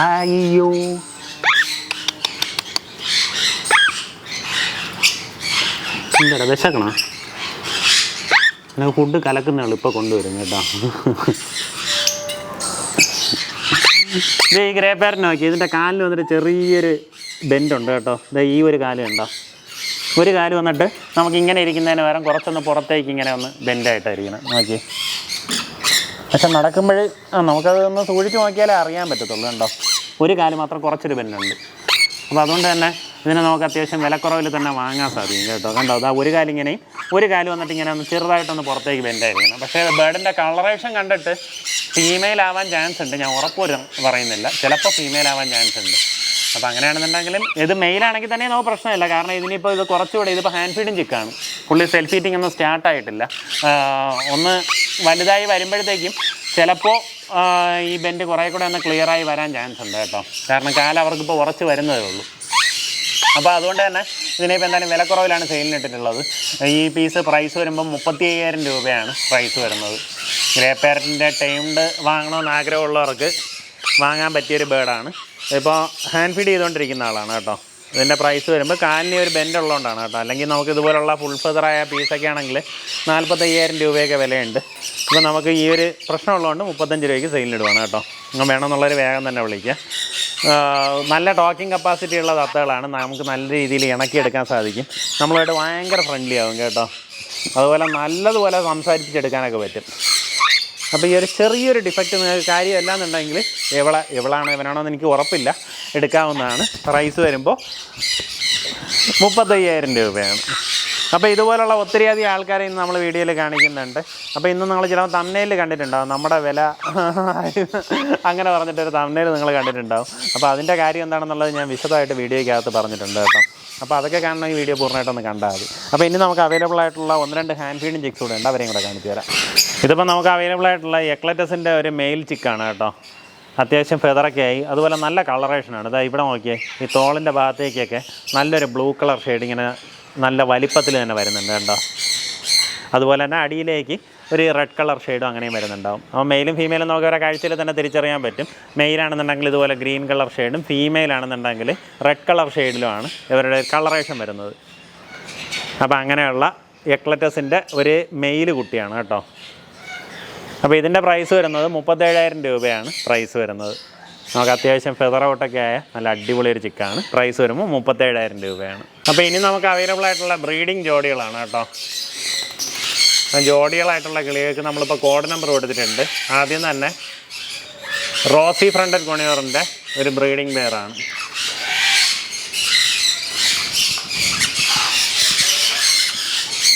അയ്യോ. എന്താടാ വിശക്കണോ? എനിക്ക് ഫുഡ് കലക്കുന്ന ആൾ ഇപ്പോൾ കൊണ്ടുവരും കേട്ടോ. ദേ ഈ ഗ്രേ പാരറ്റ് നോക്കി ഇതിന്റെ കാലിൽ വന്നിട്ട് ചെറിയൊരു ബെൻഡുണ്ട് കേട്ടോ. ദേ ഈ ഒരു കാൽ ഉണ്ടോ ഒരു കാൽ വന്നിട്ട് നമുക്ക് ഇങ്ങനെ ഇരിക്കുന്നതിന് പകരം കുറച്ചൊന്ന് പുറത്തേക്ക് ഇങ്ങനെ ഒന്ന് ബെൻഡായിട്ടായിരിക്കണം നോക്കി പക്ഷെ നടക്കുമ്പോൾ നമുക്കത് ഒന്ന് സൂക്ഷിച്ച് നോക്കിയാലേ അറിയാൻ പറ്റത്തുള്ളൂ കണ്ടോ? ഒരു കാൽ മാത്രം കുറച്ചൊരു ബെല്ലുണ്ട്. അപ്പോൾ അതുകൊണ്ട് തന്നെ ഇതിനെ നമുക്ക് അത്യാവശ്യം വിലക്കുറവിൽ തന്നെ വാങ്ങാൻ സാധിക്കും കേട്ടോ. കണ്ടോ അതാ ഒരു കാലിങ്ങനെയും ഒരു കാൽ വന്നിട്ട് ഇങ്ങനെ ഒന്ന് ചെറുതായിട്ടൊന്ന് പുറത്തേക്ക് ബെൻഡായിരിക്കണം പക്ഷേ ബേർഡിന്റെ കളറേഷൻ കണ്ടിട്ട് ഫീമെയിൽ ആവാൻ ചാൻസ് ഉണ്ട്. ഞാൻ ഉറപ്പ് പറയുന്നില്ല. ചിലപ്പോൾ ഫീമെയിൽ ആവാൻ ചാൻസ് ഉണ്ട്. അപ്പോൾ അങ്ങനെയാണെന്നുണ്ടെങ്കിലും ഇത് മെയിലാണെങ്കിൽ തന്നെ നമുക്ക് പ്രശ്നമില്ല. കാരണം ഇതിനിപ്പോൾ ഇത് കുറച്ചുകൂടെ ഇതിപ്പോൾ ഹാൻഡ് ഫീഡിങ് ചിക്കാണ് പുള്ളി സെൽഫ് ഹീറ്റിംഗ് ഒന്നും സ്റ്റാർട്ട് ആയിട്ടില്ല. ഒന്ന് വലുതായി വരുമ്പോഴത്തേക്കും ചിലപ്പോൾ ഈ ബെൻഡ് കുറേ കൂടെ ഒന്ന് ക്ലിയറായി വരാൻ ചാൻസ് ഉണ്ട് കേട്ടോ. കാരണം കാലം അവർക്കിപ്പോൾ ഉറച്ച് വരുന്നതേ ഉള്ളൂ. അപ്പോൾ അതുകൊണ്ട് തന്നെ ഇതിനിപ്പോൾ എന്തായാലും വിലക്കുറവിലാണ് സെയിലിനിട്ടിട്ടുള്ളത് ഈ പീസ് പ്രൈസ് വരുമ്പോൾ മുപ്പത്തി അയ്യായിരം രൂപയാണ് പ്രൈസ് വരുന്നത്. ഗ്രേ പാരറ്റിന്റെ ടൈംഡ് വാങ്ങണമെന്ന് ആഗ്രഹമുള്ളവർക്ക് വാങ്ങാൻ പറ്റിയൊരു ബേഡാണ് ഇപ്പോൾ ഹാൻഡ് ഫീഡ് ചെയ്തുകൊണ്ടിരിക്കുന്ന ആളാണ് കേട്ടോ. ഇതിന്റെ പ്രൈസ് വരുമ്പോൾ കാലിന് ഒരു ബെൻഡ് ഉള്ളതുകൊണ്ടാണ് കേട്ടോ. അല്ലെങ്കിൽ നമുക്ക് ഇതുപോലുള്ള ഫുൾ ഫെതറായ പീസൊക്കെ ആണെങ്കിൽ നാൽപ്പത്തയ്യായിരം രൂപയൊക്കെ വിലയുണ്ട്. അപ്പോൾ നമുക്ക് ഈ ഒരു പ്രശ്നമുള്ളതുകൊണ്ട് മുപ്പത്തഞ്ച് രൂപയ്ക്ക് സെയിലിടുവാണ് കേട്ടോ. നിങ്ങൾ വേണമെന്നുള്ളൊരു വേഗം തന്നെ വിളിക്കുക നല്ല ടോക്കിംഗ് കപ്പാസിറ്റി ഉള്ള തത്തകളാണ്. നമുക്ക് നല്ല രീതിയിൽ ഇണക്കിയെടുക്കാൻ സാധിക്കും. നമ്മളുമായിട്ട് ഭയങ്കര ഫ്രണ്ട്ലി ആവും കേട്ടോ. അതുപോലെ നല്ലതുപോലെ സംസാരിപ്പിച്ചെടുക്കാനൊക്കെ പറ്റും. അപ്പോൾ ഈ ഒരു ചെറിയൊരു ഡിഫക്റ്റ് നിങ്ങൾക്ക് കാര്യമല്ല എന്നുണ്ടെങ്കിൽ എവള എവളാണ് ഇവനാണോ എന്ന് എനിക്ക് ഉറപ്പില്ല. എടുക്കാവുന്നതാണ്. പ്രൈസ് വരുമ്പോൾ മുപ്പത്തയ്യായിരം രൂപയാണ്. അപ്പോൾ ഇതുപോലുള്ള ഒത്തിരിയധികം ആൾക്കാരെ ഇന്ന് നമ്മൾ വീഡിയോയിൽ കാണിക്കുന്നുണ്ട്. അപ്പോൾ ഇന്ന് നിങ്ങൾ ചിലപ്പോൾ തമ്മനയിൽ കണ്ടിട്ടുണ്ടാവും. നമ്മുടെ വില അങ്ങനെ പറഞ്ഞിട്ടൊരു തമ്മനയിൽ നിങ്ങൾ കണ്ടിട്ടുണ്ടാവും. അപ്പോൾ അതിന്റെ കാര്യം എന്താണെന്നുള്ളത് ഞാൻ വിശദമായിട്ട് വീഡിയോയ്ക്കകത്ത് പറഞ്ഞിട്ടുണ്ട് കേട്ടോ. അപ്പോൾ അതൊക്കെ കാണണം ഈ വീഡിയോ പൂർണമായിട്ടൊന്ന് കണ്ടാൽ മതി. അപ്പോൾ ഇനി നമുക്ക് അവൈലബിൾ ആയിട്ടുള്ള ഒന്ന് രണ്ട് ഹാൻഡ് ഫീഡിങ് ചിക്സ് കൂടെ ഉണ്ട് അവരെയും കൂടെ കാണിച്ചു തരാം. ഇതിപ്പോൾ നമുക്ക് അവൈലബിൾ ആയിട്ടുള്ള എക്ലറ്റസിന്റെ ഒരു മെയിൽ ചിക്കാണ് കേട്ടോ. അത്യാവശ്യം ഫെതറൊക്കെ ആയി അതുപോലെ നല്ല കളറേഷനാണ് ഇതാ ഇവിടെ നോക്കിയേ ഈ തോളിന്റെ ഭാഗത്തേക്കൊക്കെ നല്ലൊരു ബ്ലൂ കളർ ഷെയ്ഡ് ഇങ്ങനെ നല്ല വലിപ്പത്തിൽ തന്നെ വരുന്നുണ്ട് കേട്ടോ. അതുപോലെ തന്നെ അടിയിലേക്ക് ഒരു റെഡ് കളർ ഷെയ്ഡും അങ്ങനെയും വരുന്നുണ്ടാവും. അപ്പോൾ മെയിലും ഫീമെയിലും നമുക്ക് ഓരോ കാഴ്ചയിൽ തന്നെ തിരിച്ചറിയാൻ പറ്റും. മെയിലാണെന്നുണ്ടെങ്കിൽ ഇതുപോലെ ഗ്രീൻ കളർ ഷെയ്ഡും ഫീമെയിൽ ആണെന്നുണ്ടെങ്കിൽ റെഡ് കളർ ഷെയ്ഡിലുമാണ് ഇവരുടെ കളറേഷൻ വരുന്നത്. അപ്പോൾ അങ്ങനെയുള്ള എക്ലറ്റസിന്റെ ഒരു മെയിൽ കുട്ടിയാണ് കേട്ടോ. അപ്പോൾ ഇതിന്റെ പ്രൈസ് വരുന്നത് മുപ്പത്തേഴായിരം രൂപയാണ് പ്രൈസ് വരുന്നത്. നമുക്ക് അത്യാവശ്യം ഫെതർ ഔട്ടൊക്കെ ആയ നല്ല അടിപൊളി ഒരു ചിക്കാണ് പ്രൈസ് വരുമ്പോൾ മുപ്പത്തേഴായിരം രൂപയാണ്. അപ്പോൾ ഇനി നമുക്ക് അവൈലബിൾ ആയിട്ടുള്ള ബ്രീഡിംഗ് ജോഡികളാണ് കേട്ടോ. ജോഡികളായിട്ടുള്ള കിളികൾക്ക് നമ്മളിപ്പോൾ കോഡ് നമ്പർ കൊടുത്തിട്ടുണ്ട്. ആദ്യം തന്നെ റോസി ഫ്രണ്ടഡ് കൊണിയോറിന്റെ ഒരു ബ്രീഡിംഗ് പെയറാണ്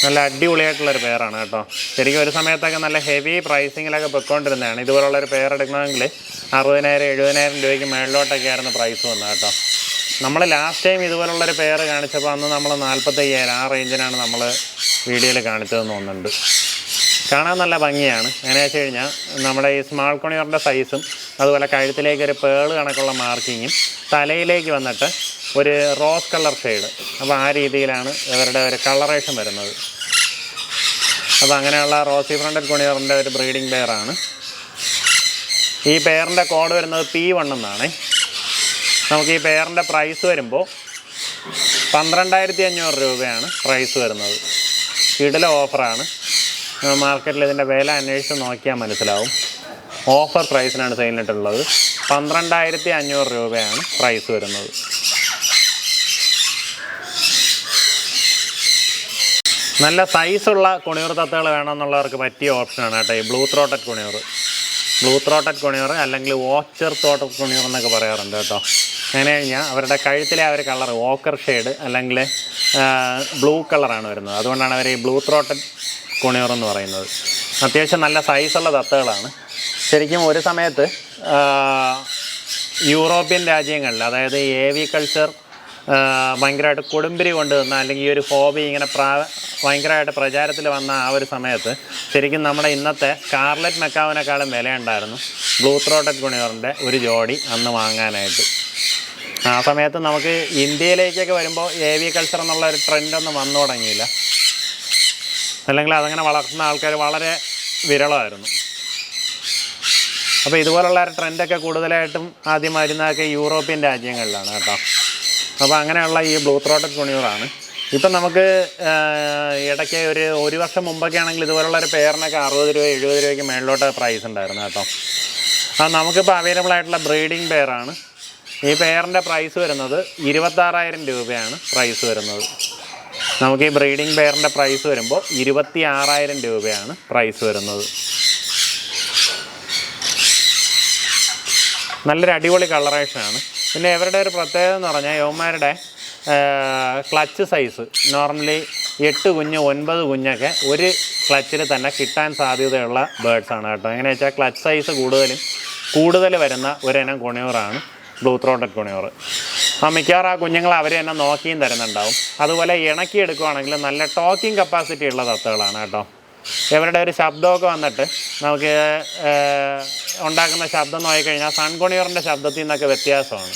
നല്ല അടിപൊളിയായിട്ടുള്ളൊരു പെയറാണ് കേട്ടോ. ശരിക്കും ഒരു സമയത്തൊക്കെ നല്ല ഹെവി പ്രൈസിങ്ങിലൊക്കെ പൊയ്ക്കൊണ്ടിരുന്നതാണ്. ഇതുപോലുള്ളൊരു പെയർ എടുക്കണമെങ്കിൽ അറുപതിനായിരം എഴുപതിനായിരം രൂപയ്ക്ക് മേളിലോട്ടൊക്കെ ആയിരുന്നു പ്രൈസ് വന്നത് കേട്ടോ. നമ്മൾ ലാസ്റ്റ് ടൈം ഇതുപോലുള്ളൊരു പെയർ കാണിച്ചപ്പോൾ അന്ന് നമ്മൾ നാൽപ്പത്തയ്യായിരം ആ റേഞ്ചിനാണ് നമ്മൾ വീഡിയോയിൽ കാണിച്ചതെന്ന് തോന്നുന്നുണ്ട്. കാണാൻ നല്ല ഭംഗിയാണ്. എങ്ങനെ വെച്ച് കഴിഞ്ഞാൽ നമ്മുടെ ഈ സ്മാൾ കൊണിയറിന്റെ സൈസും അതുപോലെ കഴുത്തിലേക്ക് ഒരു പേൾ കണക്കുള്ള മാർക്കിങ്ങും തലയിലേക്ക് വന്നിട്ട് ഒരു റോസ് കളർ ഷെയ്ഡ് അപ്പോൾ ആ രീതിയിലാണ് ഇവരുടെ ഒരു കളറേഷൻ വരുന്നത്. അപ്പോൾ അങ്ങനെയുള്ള റോസി ഫ്രണ്ടഡ് കൊണിയറിന്റെ ഒരു ബ്രീഡിംഗ് പെയറാണ് ഈ പെയറിന്റെ കോഡ് വരുന്നത് പി വൺ എന്നാണ്. നമുക്ക് ഈ പെയറിന്റെ പ്രൈസ് വരുമ്പോൾ പന്ത്രണ്ടായിരത്തി അഞ്ഞൂറ് രൂപയാണ് പ്രൈസ് വരുന്നത്. കിടില ഓഫറാണ്. മാർക്കറ്റിൽ ഇതിന്റെ വില അന്വേഷിച്ച് നോക്കിയാൽ മനസ്സിലാവും. ഓഫർ പ്രൈസിനാണ് സെയിലിട്ടുള്ളത് പന്ത്രണ്ടായിരത്തി അഞ്ഞൂറ് രൂപയാണ് പ്രൈസ് വരുന്നത്. നല്ല സൈസുള്ള കുണിയൂർ തത്തകൾ വേണമെന്നുള്ളവർക്ക് പറ്റിയ ഓപ്ഷനാണ് കേട്ടോ ഈ ബ്ലൂ ത്രോട്ടഡ് കുണിയൂർ. ബ്ലൂ ത്രോട്ടഡ് കുണിയൂർ അല്ലെങ്കിൽ ഓച്ചർ തോട്ടഡ് കുണിയൂർ എന്നൊക്കെ പറയാറുണ്ട് കേട്ടോ. അങ്ങനെ കഴിഞ്ഞാൽ അവരുടെ കഴുത്തിലെ ആ ഒരു കളർ ഓക്കർ ഷെയ്ഡ് അല്ലെങ്കിൽ ബ്ലൂ കളറാണ് വരുന്നത്. അതുകൊണ്ടാണ് അവർ ഈ ബ്ലൂ ത്രോട്ടഡ് കുണിയൂർ എന്ന് പറയുന്നത്. അത്യാവശ്യം നല്ല സൈസുള്ള തത്തകളാണ്. ശരിക്കും ഒരു സമയത്ത് യൂറോപ്യൻ രാജ്യങ്ങളിൽ അതായത് ഏവി കൾച്ചർ ഭയങ്കരമായിട്ട് കൊടുമ്പിരി കൊണ്ടുവന്ന അല്ലെങ്കിൽ ഈ ഒരു ഹോബി ഇങ്ങനെ പ്രാ ഭയങ്കരമായിട്ട് പ്രചാരത്തിൽ വന്ന ആ ഒരു സമയത്ത് ശരിക്കും നമ്മുടെ ഇന്നത്തെ കാർലറ്റ് മെക്കാവിനേക്കാളും വിലയുണ്ടായിരുന്നു ബ്ലൂ ത്രോട്ടഡ് കുണിയറിന്റെ ഒരു ജോഡി അന്ന് വാങ്ങാനായിട്ട്. ആ സമയത്ത് നമുക്ക് ഇന്ത്യയിലേക്കൊക്കെ വരുമ്പോൾ ഏവി കൾച്ചർ എന്നുള്ള ഒരു ട്രെൻഡൊന്നും വന്നു തുടങ്ങിയില്ല. അല്ലെങ്കിൽ അതങ്ങനെ വളർത്തുന്ന ആൾക്കാർ വളരെ വിരളമായിരുന്നു. അപ്പോൾ ഇതുപോലുള്ള ഒരു ട്രെൻഡൊക്കെ കൂടുതലായിട്ടും ആദ്യം വരുന്നതൊക്കെ യൂറോപ്യൻ രാജ്യങ്ങളിലാണ് കേട്ടോ. അപ്പോൾ അങ്ങനെയുള്ള ഈ ബ്ലൂ ത്രോട്ടഡ് തുണികളാണ്. ഇപ്പം നമുക്ക് ഇടയ്ക്ക് ഒരു ഒരു വർഷം മുമ്പൊക്കെ ആണെങ്കിൽ ഇതുപോലുള്ള ഒരു പേരിനൊക്കെ അറുപത് രൂപ എഴുപത് രൂപയ്ക്ക് മേളിലോട്ട് പ്രൈസ് ഉണ്ടായിരുന്നു കേട്ടോ. അത് നമുക്കിപ്പോൾ അവൈലബിൾ ആയിട്ടുള്ള ബ്രീഡിംഗ് പെയറാണ് ഈ പെയറിന്റെ പ്രൈസ് വരുന്നത് ഇരുപത്താറായിരം രൂപയാണ് പ്രൈസ് വരുന്നത്. നമുക്ക് ഈ ബ്രീഡിംഗ് പെയറിന്റെ പ്രൈസ് വരുമ്പോൾ ഇരുപത്തി ആറായിരം രൂപയാണ് പ്രൈസ് വരുന്നത്. നല്ലൊരു അടിപൊളി കളറേഷനാണ് പിന്നെ ഇവരുടെ ഒരു പ്രത്യേകത എന്ന് പറഞ്ഞാൽ യവന്മാരുടെ ക്ലച്ച് സൈസ് നോർമലി എട്ട് കുഞ്ഞ് ഒൻപത് കുഞ്ഞൊക്കെ ഒരു ക്ലച്ചിൽ തന്നെ കിട്ടാൻ സാധ്യതയുള്ള ബേഡ്സാണ് കേട്ടോ. എങ്ങനെയാണെന്ന് വെച്ചാൽ ക്ലച്ച് സൈസ് കൂടുതലും കൂടുതൽ വരുന്ന ഒരിനം കുണിയൂറാണ് ബ്ലൂ ത്രോട്ടഡ് കുണിയോർ ആ മിക്കവാറും ആ കുഞ്ഞുങ്ങൾ അവർ തന്നെ നോക്കിയും തരുന്നുണ്ടാവും. അതുപോലെ ഇണക്കി എടുക്കുവാണെങ്കിൽ നല്ല ടോക്കിംഗ് കപ്പാസിറ്റി ഉള്ള തത്തകളാണ് കേട്ടോ. ഇവരുടെ ഒരു ശബ്ദമൊക്കെ വന്നിട്ട് നമുക്ക് ഉണ്ടാക്കുന്ന ശബ്ദം നോക്കിക്കഴിഞ്ഞാൽ സൺകുണിയോറിന്റെ ശബ്ദത്തിൽ നിന്നൊക്കെ വ്യത്യാസമാണ്.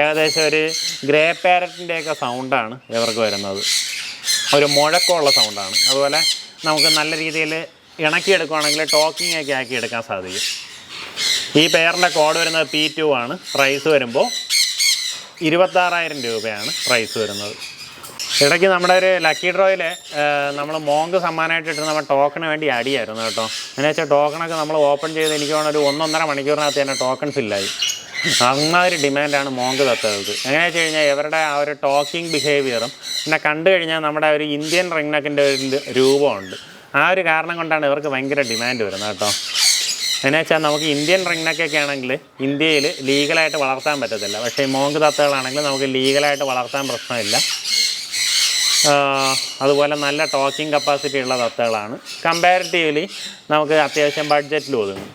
ഏകദേശം ഒരു ഗ്രേ പാരറ്റിന്റെയൊക്കെ സൗണ്ടാണ് ഇവർക്ക് വരുന്നത്. ഒരു മുഴക്കമുള്ള സൗണ്ടാണ് അതുപോലെ നമുക്ക് നല്ല രീതിയിൽ ഇണക്കിയെടുക്കുവാണെങ്കിൽ ടോക്കിംഗ് ഒക്കെ ആക്കി എടുക്കാൻ സാധിക്കും. ഈ പെയറിന്റെ കോഡ് വരുന്നത് പി ടു ആണ്. പ്രൈസ് വരുമ്പോൾ ഇരുപത്താറായിരം രൂപയാണ് പ്രൈസ് വരുന്നത്. ഇടയ്ക്ക് നമ്മുടെ ഒരു ലക്കി ഡ്രോയിൽ നമ്മൾ മോങ്ക് സമ്മാനമായിട്ട് ഇട്ട് നമ്മൾ ടോക്കണ് വേണ്ടി അടിയായിരുന്നു കേട്ടോ. എന്നു വെച്ചാൽ ടോക്കണൊക്കെ നമ്മൾ ഓപ്പൺ ചെയ്ത് എനിക്ക് തോന്നുന്നു ഒരു ഒന്നൊന്നര മണിക്കൂറിനകത്ത് തന്നെ ടോക്കൺ ഫില്ലായി അമ്മാതിരി ഡിമാൻഡാണ് മോങ്ക് തത്തകൾക്ക്. എങ്ങനെയാ വെച്ച് കഴിഞ്ഞാൽ ഇവരുടെ ആ ഒരു ടോക്കിംഗ് ബിഹേവിയറും പിന്നെ കണ്ടു കഴിഞ്ഞാൽ നമ്മുടെ ഒരു ഇന്ത്യൻ റിങ്നക്കിന്റെ ഒരു രൂപമുണ്ട് ആ ഒരു കാരണം കൊണ്ടാണ് ഇവർക്ക് ഭയങ്കര ഡിമാൻഡ് വരുന്നത് കേട്ടോ. എന്നു വെച്ചാൽ നമുക്ക് ഇന്ത്യൻ റിങ്നക്കൊക്കെ ആണെങ്കിൽ ഇന്ത്യയിൽ ലീഗലായിട്ട് വളർത്താൻ പറ്റത്തില്ല. പക്ഷേ മോങ്ക് തത്തകളാണെങ്കിൽ നമുക്ക് ലീഗലായിട്ട് വളർത്താൻ പ്രശ്നമില്ല. അതുപോലെ നല്ല ടോക്കിംഗ് കപ്പാസിറ്റി ഉള്ള തത്തകളാണ്. കമ്പാരിറ്റീവ്ലി നമുക്ക് അത്യാവശ്യം ബഡ്ജറ്റിൽ ഒതുങ്ങും.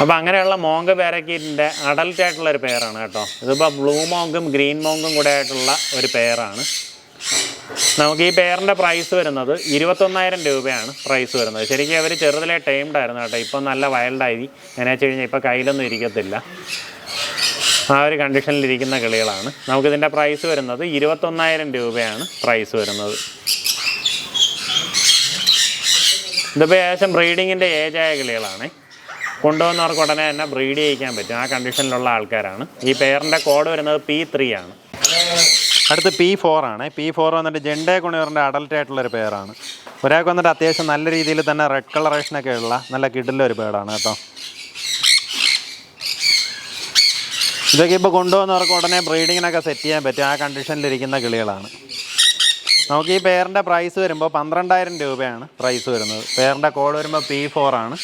അപ്പോൾ അങ്ങനെയുള്ള മോങ്ക് പേരക്കീറ്റിന്റെ അഡൽട്ട് ആയിട്ടുള്ള ഒരു പെയറാണ് കേട്ടോ. ഇതിപ്പോൾ ബ്ലൂ മോങ്കും ഗ്രീൻ മോങ്കും കൂടെ ആയിട്ടുള്ള ഒരു പെയറാണ് നമുക്ക് ഈ പെയറിന്റെ പ്രൈസ് വരുന്നത് ഇരുപത്തൊന്നായിരം രൂപയാണ് പ്രൈസ് വരുന്നത്. ശരിക്കും അവർ ചെറുതിലെ ടൈംഡ് ആയിരുന്നു കേട്ടോ. ഇപ്പം നല്ല വൈൽഡായി എന്നു വെച്ച് കഴിഞ്ഞാൽ ഇപ്പോൾ കയ്യിലൊന്നും ഇരിക്കത്തില്ല. ആ ഒരു കണ്ടീഷനിലിരിക്കുന്ന കിളികളാണ്. നമുക്കിതിന്റെ പ്രൈസ് വരുന്നത് ഇരുപത്തൊന്നായിരം രൂപയാണ് പ്രൈസ് വരുന്നത്. ഇതിപ്പോൾ ഏകദേശം ബ്രീഡിങ്ങിന്റെ ഏജായ കിളികളാണ്. കൊണ്ടുവന്നവർക്ക് ഉടനെ തന്നെ ബ്രീഡ് ചെയ്യിക്കാൻ പറ്റും. ആ കണ്ടീഷനിലുള്ള ആൾക്കാരാണ്. ഈ പെയറിന്റെ കോഡ് വരുന്നത് പി ത്രീ ആണ്. അടുത്ത് പി ഫോർ ആണ്. പി ഫോർ വന്നിട്ട് ജെൻഡേ കുണിവറിന്റെ അഡൽട്ട് ആയിട്ടുള്ള ഒരു പേരാണ്. ഒരാൾക്ക് വന്നിട്ട് അത്യാവശ്യം നല്ല രീതിയിൽ തന്നെ റെഡ് കളറേഷനൊക്കെ ഉള്ള നല്ല കിഡിലൊരു പേടാണ് കേട്ടോ. ഇതൊക്കെ ഇപ്പോൾ കൊണ്ടുവന്നവർക്ക് ഉടനെ ബ്രീഡിങ്ങിനൊക്കെ സെറ്റ് ചെയ്യാൻ പറ്റും. ആ കണ്ടീഷനിലിരിക്കുന്ന കിളികളാണ്. നമുക്ക് ഈ പേരിന്റെ പ്രൈസ് വരുമ്പോൾ പന്ത്രണ്ടായിരം രൂപയാണ് പ്രൈസ് വരുന്നത്. പേരിന്റെ കോഡ് വരുമ്പോൾ പി ഫോർ ആണ്.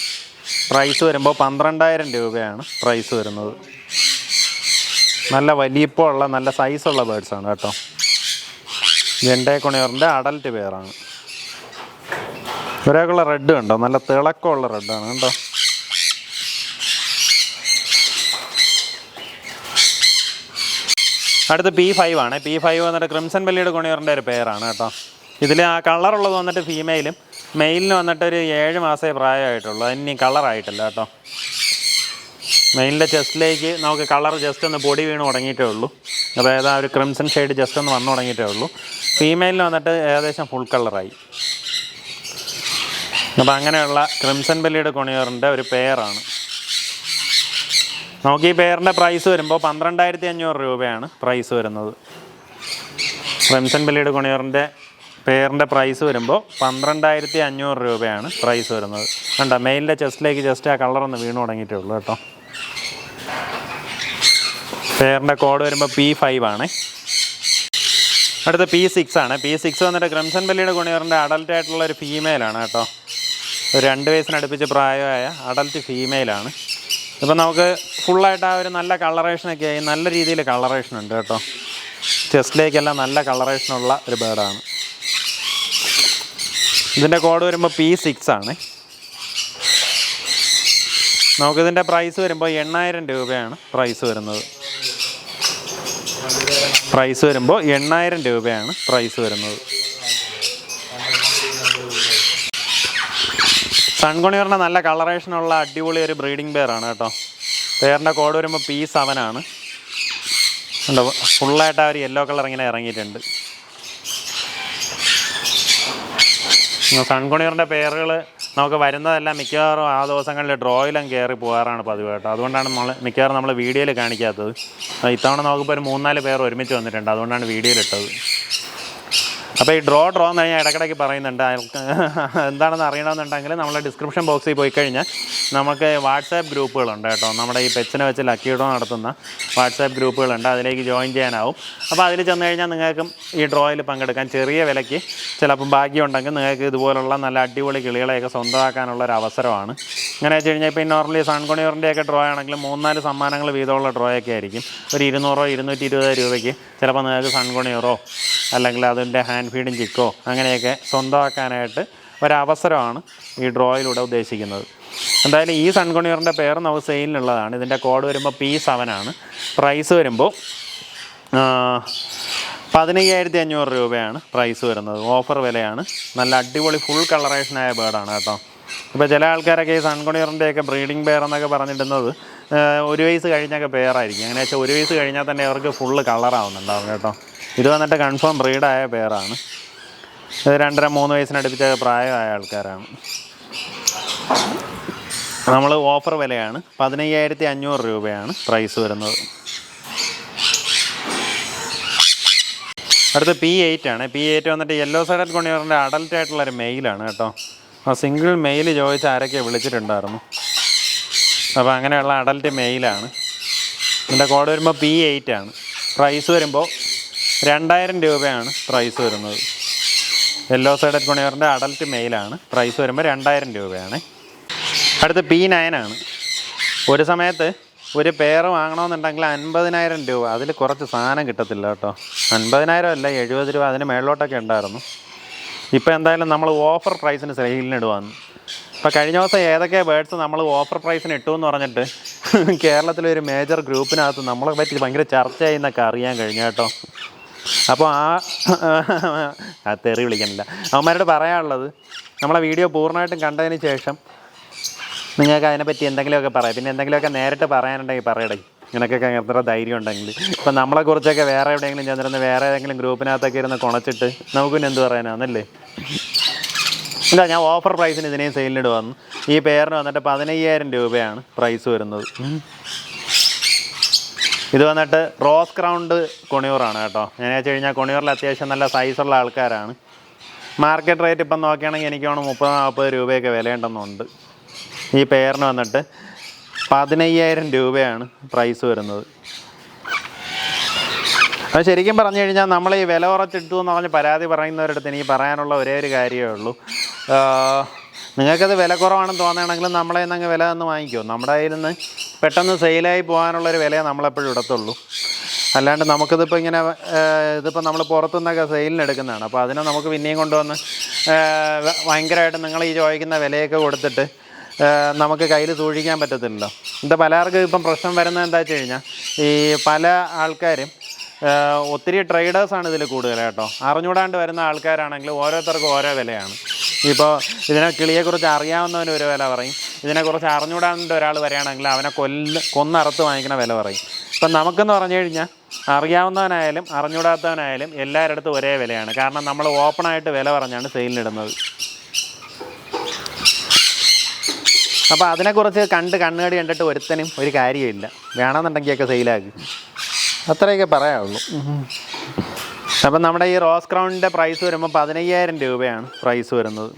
പ്രൈസ് വരുമ്പോൾ പന്ത്രണ്ടായിരം രൂപയാണ് പ്രൈസ് വരുന്നത്. നല്ല വലിയപ്പമുള്ള നല്ല സൈസുള്ള ബേഡ്സാണ് കേട്ടോ. ജെൻഡേ അഡൽറ്റ് പെയറാണ് ഒരാൾക്കുള്ള റെഡ് കണ്ടോ? നല്ല തിളക്കമുള്ള റെഡാണ് കേട്ടോ അടുത്ത് പി ഫൈവ് ആണ്. പി ഫൈവ് വന്നിട്ട് ക്രിംസൺ ബെല്ലിയുടെ കുണിയോറിന്റെ ഒരു പേരാണ് കേട്ടോ. ഇതിൽ ആ കളറുള്ളത് വന്നിട്ട് ഫീമെയിലും മെയിലിന് വന്നിട്ട് ഒരു ഏഴ് മാസമേ പ്രായമായിട്ടുള്ളൂ. അതിന് കളറായിട്ടില്ല കേട്ടോ. മെയിലിന്റെ ചെസ്റ്റിലേക്ക് നമുക്ക് കളർ ജസ്റ്റ് ഒന്ന് പൊടി വീണ് തുടങ്ങിയിട്ടേ ഉള്ളൂ. അതായത് ആ ഒരു ക്രിംസൺ ഷെയ്ഡ് ജസ്റ്റ് ഒന്ന് വന്നു തുടങ്ങിയിട്ടേ ഉള്ളൂ. ഫീമെയിലിന് വന്നിട്ട് ഏകദേശം ഫുൾ കളറായി. അപ്പോൾ അങ്ങനെയുള്ള ക്രിംസൺ ബെല്ലിയുടെ കൊണിയറിന്റെ ഒരു പെയറാണ്. നമുക്ക് ഈ പെയറിന്റെ പ്രൈസ് വരുമ്പോൾ പന്ത്രണ്ടായിരത്തി അഞ്ഞൂറ് രൂപയാണ് പ്രൈസ് വരുന്നത്. ക്രിംസൺ ബെല്ലിയുടെ കൊണിയറിന്റെ പെയറിന്റെ പ്രൈസ് വരുമ്പോൾ പന്ത്രണ്ടായിരത്തി അഞ്ഞൂറ് രൂപയാണ് പ്രൈസ് വരുന്നത്. കണ്ടോ? മെയിലിന്റെ ചെസ്റ്റിലേക്ക് ജസ്റ്റ് ആ കളറൊന്ന് വീണ് തുടങ്ങിയിട്ടേ ഉള്ളൂ കേട്ടോ. പെയറിന്റെ കോഡ് വരുമ്പോൾ പി ഫൈവ് ആണ്. അടുത്ത പി സിക്സ് ആണ്. പി സിക്സ് വന്നിട്ട് ക്രിംസൺ ബെല്ലിയുടെ ഗുണിയറിന്റെ അഡൽറ്റ് ആയിട്ടുള്ള ഒരു ഫീമെയിലാണ് കേട്ടോ. ഒരു രണ്ട് വയസ്സിനടുപ്പിച്ച് പ്രായമായ അഡൽറ്റ് ഫീമെയിലാണ് ഇപ്പം നമുക്ക് ഫുള്ളായിട്ട് ആ ഒരു നല്ല കളറേഷനൊക്കെ ആയി നല്ല രീതിയിൽ കളറേഷൻ ഉണ്ട് കേട്ടോ. ചെസ്റ്റിലേക്കെല്ലാം നല്ല കളറേഷനുള്ള ഒരു ബേഡാണ് ഇതിന്റെ കോഡ് വരുമ്പോൾ പി സിക്സ് ആണ്. നമുക്കിതിന്റെ പ്രൈസ് വരുമ്പോൾ എണ്ണായിരം രൂപയാണ് പ്രൈസ് വരുന്നത്. പ്രൈസ് വരുമ്പോൾ എണ്ണായിരം രൂപയാണ് പ്രൈസ് വരുന്നത്. സൺകുണിയറിന്റെ നല്ല കളറേഷനുള്ള അടിപൊളി ഒരു ബ്രീഡിംഗ് പെയറാണ് കേട്ടോ. പേറിന്റെ കോഡ് വരുമ്പോൾ പി സെവൻ ആണ്. ഫുള്ളായിട്ട് ആ ഒരു യെല്ലോ കളർ ഇങ്ങനെ ഇറങ്ങിയിട്ടുണ്ട്. സൺകുണിയറിന്റെ പെയറുകൾ നമുക്ക് വരുന്നതെല്ലാം മിക്കവാറും ആ ദിവസങ്ങളിൽ ഡ്രോയിലും കയറി പോകാറാണ് പതിവ് കേട്ടോ. അതുകൊണ്ടാണ് നമ്മൾ മിക്കവാറും നമ്മൾ വീഡിയോയിൽ കാണിക്കാത്തത്. ഇത്തവണ നമുക്കിപ്പോൾ ഒരു മൂന്നാൽ പേർ ഒരുമിച്ച് വന്നിട്ടുണ്ട്. അതുകൊണ്ടാണ് വീഡിയോയിൽ ഇട്ടത്. അപ്പോൾ ഈ ഡ്രോ ഡ്രോ എന്ന് കഴിഞ്ഞാൽ ഇടയ്ക്കിടയ്ക്ക് പറയുന്നുണ്ട്. അയാൾക്ക് എന്താണെന്ന് അറിയണമെന്നുണ്ടെങ്കിൽ നമ്മളെ ഡിസ്ക്രിപ്ഷൻ ബോക്സിൽ പോയി കഴിഞ്ഞാൽ നമുക്ക് വാട്സാപ്പ് ഗ്രൂപ്പുകളുണ്ട് കേട്ടോ. നമ്മുടെ ഈ പെച്ചിനെ വെച്ച് ലക്കി ഡ്രോ നടത്തുന്ന വാട്സാപ്പ് ഗ്രൂപ്പുകളുണ്ട്. അതിലേക്ക് ജോയിൻ ചെയ്യാനാവും. അപ്പോൾ അതിൽ ചെന്ന് കഴിഞ്ഞാൽ നിങ്ങൾക്കും ഈ ഡ്രോയിൽ പങ്കെടുക്കാൻ ചെറിയ വിലയ്ക്ക് ചിലപ്പം ഭാഗ്യമുണ്ടെങ്കിൽ നിങ്ങൾക്ക് ഇതുപോലുള്ള നല്ല അടിപൊളി കിളികളെയൊക്കെ സ്വന്തമാക്കാനുള്ള ഒരു അവസരമാണ്. അങ്ങനെ വെച്ച് കഴിഞ്ഞാൽ ഇപ്പോൾ നോർമലി സൺകുണിയൂറിന്റെയൊക്കെ ഡ്രോ ആണെങ്കിലും മൂന്നാൽ സമ്മാനങ്ങൾ വീതമുള്ള ഡ്രോയൊക്കെ ആയിരിക്കും. ഒരു ഇരുന്നൂറോ ഇരുന്നൂറ്റി ഇരുപത് രൂപയ്ക്ക് ചിലപ്പോൾ നിങ്ങൾക്ക് സൺകൊണിയറോ അല്ലെങ്കിൽ അതിന്റെ ഹാൻഡ് ഫീഡും ചിക്കോ അങ്ങനെയൊക്കെ സ്വന്തമാക്കാനായിട്ട് ഒരവസരമാണ് ഈ ഡ്രോയിലൂടെ ഉദ്ദേശിക്കുന്നത്. എന്തായാലും ഈ സൺകുണിയറിന്റെ പേര് നമുക്ക് സെയിലിനുള്ളതാണ്. ഇതിന്റെ കോഡ് വരുമ്പോൾ പി സെവൻ ആണ്. പ്രൈസ് വരുമ്പോൾ പതിനയ്യായിരത്തി അഞ്ഞൂറ് രൂപയാണ് പ്രൈസ് വരുന്നത്. ഓഫർ വിലയാണ്. നല്ല അടിപൊളി ഫുൾ കളറേഷനായ ബേർഡാണ് കേട്ടോ. ഇപ്പോൾ ചില ആൾക്കാരൊക്കെ ഈ സൺകുണിയറിന്റെയൊക്കെ ബ്രീഡിംഗ് പെയർ എന്നൊക്കെ പറഞ്ഞിട്ടുന്നത് ഒരു വയസ്സ് കഴിഞ്ഞൊക്കെ പെയറായിരിക്കും അങ്ങനെ വെച്ചാൽ ഒരു വയസ്സ് കഴിഞ്ഞാൽ തന്നെ അവർക്ക് ഫുള്ള് കളറാവുന്നുണ്ടാവും കേട്ടോ. ഇത് വന്നിട്ട് കൺഫേം ബ്രീഡായ പേരാണ് ഇത് രണ്ടര മൂന്ന് വയസ്സിനടുപ്പിച്ച പ്രായമായ ആൾക്കാരാണ്. നമ്മൾ ഓഫർ വിലയാണ്. പതിനയ്യായിരത്തി അഞ്ഞൂറ് രൂപയാണ് പ്രൈസ് വരുന്നത്. അടുത്ത പി എയ്റ്റ് ആണ്. പി എയ്റ്റ് വന്നിട്ട് യെല്ലോ സൈഡഡ് കൊണ്ടുവരേണ്ട അഡൽട്ട് ആയിട്ടുള്ള ഒരു മെയിലാണ് കേട്ടോ. ആ സിംഗിൾ മെയിൽ ചോദിച്ച് ആരൊക്കെ വിളിച്ചിട്ടുണ്ടായിരുന്നു. അപ്പോൾ അങ്ങനെയുള്ള അഡൽട്ട് മെയിലാണ് ഇതിന്റെ കോഡ് വരുമ്പോൾ പി എയ്റ്റ് ആണ്. പ്രൈസ് വരുമ്പോൾ രണ്ടായിരം രൂപയാണ് പ്രൈസ് വരുന്നത്. യെല്ലോ സൈഡഡ് കൊണിയറിന്റെ അഡൽട്ട് മെയിലാണ് പ്രൈസ് വരുമ്പോൾ രണ്ടായിരം രൂപയാണ്. അടുത്ത് പി നയനാണ് ഒരു സമയത്ത് ഒരു പെയർ വാങ്ങണമെന്നുണ്ടെങ്കിൽ അൻപതിനായിരം രൂപ. അതിൽ കുറച്ച് സാധനം കിട്ടത്തില്ല കേട്ടോ. അൻപതിനായിരം അല്ല എഴുപത് രൂപ അതിന് മേളിലോട്ടൊക്കെ ഉണ്ടായിരുന്നു. ഇപ്പോൾ എന്തായാലും നമ്മൾ ഓഫർ പ്രൈസിന് സെയിലിന് ഇടുവാന്ന് ഇപ്പോൾ കഴിഞ്ഞ ദിവസം ഏതൊക്കെ ബേഡ്സ് നമ്മൾ ഓഫർ പ്രൈസിന് ഇട്ടു എന്ന് പറഞ്ഞിട്ട് കേരളത്തിലെ ഒരു മേജർ ഗ്രൂപ്പിനകത്ത് നമ്മളെ പറ്റി ഭയങ്കര ചർച്ച ചെയ്യുന്നൊക്കെ അറിയാൻ കഴിഞ്ഞു കേട്ടോ. അപ്പോൾ ആ തെറി വിളിക്കണില്ല. അവന്മാരോട് പറയാനുള്ളത് നമ്മളെ വീഡിയോ പൂർണമായിട്ടും കണ്ടതിന് ശേഷം നിങ്ങൾക്ക് അതിനെപ്പറ്റി എന്തെങ്കിലുമൊക്കെ പറയാം. പിന്നെ എന്തെങ്കിലുമൊക്കെ നേരിട്ട് പറയാനുണ്ടെങ്കിൽ പറയടേ നിനക്കൊക്കെ എത്ര ധൈര്യം ഉണ്ടെങ്കിൽ. ഇപ്പം നമ്മളെക്കുറിച്ചൊക്കെ വേറെ എവിടെയെങ്കിലും ചെന്നിരുന്ന് വേറെ ഏതെങ്കിലും ഗ്രൂപ്പിനകത്തൊക്കെ ഇരുന്ന് കുണച്ചിട്ട് നമുക്ക് പിന്നെ എന്ത് പറയാനാന്നല്ലേ? ഇല്ല ഞാൻ ഓഫർ പ്രൈസിന് ഇതിനെയും സെയിലിനിടുവന്നു ഈ പേരിന് വന്നിട്ട് പതിനയ്യായിരം രൂപയാണ് പ്രൈസ് വരുന്നത്. ഇത് വന്നിട്ട് റോസ് ക്രൗണ്ട് കൊണിയൂറാണ് കേട്ടോ. ഞാൻ വെച്ച് കഴിഞ്ഞാൽ കൊണിയൂറിൽ അത്യാവശ്യം നല്ല സൈസുള്ള ആൾക്കാരാണ്. മാർക്കറ്റ് റേറ്റ് ഇപ്പം നോക്കുകയാണെങ്കിൽ എനിക്ക് വേണം മുപ്പത് നാൽപ്പത് രൂപയൊക്കെ വിലയുണ്ടെന്നുണ്ട്. ഈ പേരിന് വന്നിട്ട് പതിനയ്യായിരം രൂപയാണ് പ്രൈസ് വരുന്നത്. അപ്പോൾ ശരിക്കും പറഞ്ഞു കഴിഞ്ഞാൽ നമ്മൾ ഈ വില കുറച്ചിട്ടു എന്ന് പറഞ്ഞ് പരാതി പറയുന്നവരടുത്ത് എനിക്ക് പറയാനുള്ള ഒരേ ഒരു കാര്യമേ ഉള്ളൂ. നിങ്ങൾക്കത് വില കുറവാണെന്ന് തോന്നുകയാണെങ്കിൽ നമ്മളെ നിന്ന് വില ഒന്ന് വാങ്ങിക്കുമോ നമ്മുടെ കയ്യിൽ നിന്ന് പെട്ടെന്ന് സെയിലായി പോകാനുള്ളൊരു വിലയെ നമ്മളെപ്പോഴും ഇടത്തുള്ളൂ. അല്ലാണ്ട് നമുക്കിതിപ്പോൾ ഇങ്ങനെ ഇതിപ്പോൾ നമ്മൾ പുറത്തുനിന്നൊക്കെ സെയിലിന് എടുക്കുന്നതാണ്. അപ്പോൾ അതിനെ നമുക്ക് പിന്നെയും കൊണ്ടുവന്ന് ഭയങ്കരമായിട്ട് നിങ്ങൾ ഈ ചോദിക്കുന്ന വിലയൊക്കെ കൊടുത്തിട്ട് നമുക്ക് കയ്യിൽ സൂക്ഷിക്കാൻ പറ്റത്തില്ലല്ലോ. എന്താ പലർക്കും ഇപ്പം പ്രശ്നം വരുന്നത് എന്താ വെച്ച് കഴിഞ്ഞാൽ ഈ പല ആൾക്കാരും ഒത്തിരി ട്രേഡേഴ്സാണ് ഇതിൽ കൂടുതൽ കേട്ടോ അറിഞ്ഞൂടാണ്ട് വരുന്ന ആൾക്കാരാണെങ്കിൽ ഓരോരുത്തർക്കും ഓരോ വിലയാണ്. ഇപ്പോൾ ഇതിനെ കിളിയെക്കുറിച്ച് അറിയാവുന്നവന് ഒരു വില പറയും. ഇതിനെക്കുറിച്ച് അറിഞ്ഞുകൂടാണ്ട് ഒരാൾ വരികയാണെങ്കിൽ അവനെ കൊല്ല കൊന്നറുത്ത് വാങ്ങിക്കുന്ന വില പറയും. ഇപ്പം നമുക്കെന്ന് പറഞ്ഞു കഴിഞ്ഞാൽ അറിയാവുന്നവനായാലും അറിഞ്ഞുകൂടാത്തവനായാലും എല്ലാവരുടെ അടുത്തും ഒരേ വിലയാണ്. കാരണം നമ്മൾ ഓപ്പണായിട്ട് വില പറഞ്ഞാണ് സെയിലിനിടുന്നത് അപ്പോൾ അതിനെക്കുറിച്ച് കണ്ട് കണ്ണുകടി കണ്ടിട്ട് ഒരുത്തനും ഒരു കാര്യമില്ല വേണമെന്നുണ്ടെങ്കിലൊക്കെ സെയിലാക്കി അത്രയൊക്കെ പറയാവുള്ളൂ അപ്പം നമ്മുടെ ഈ റോസ് ക്രൗണിന്റെ പ്രൈസ് വരുമ്പോൾ പതിനയ്യായിരം രൂപയാണ് പ്രൈസ് വരുന്നത്.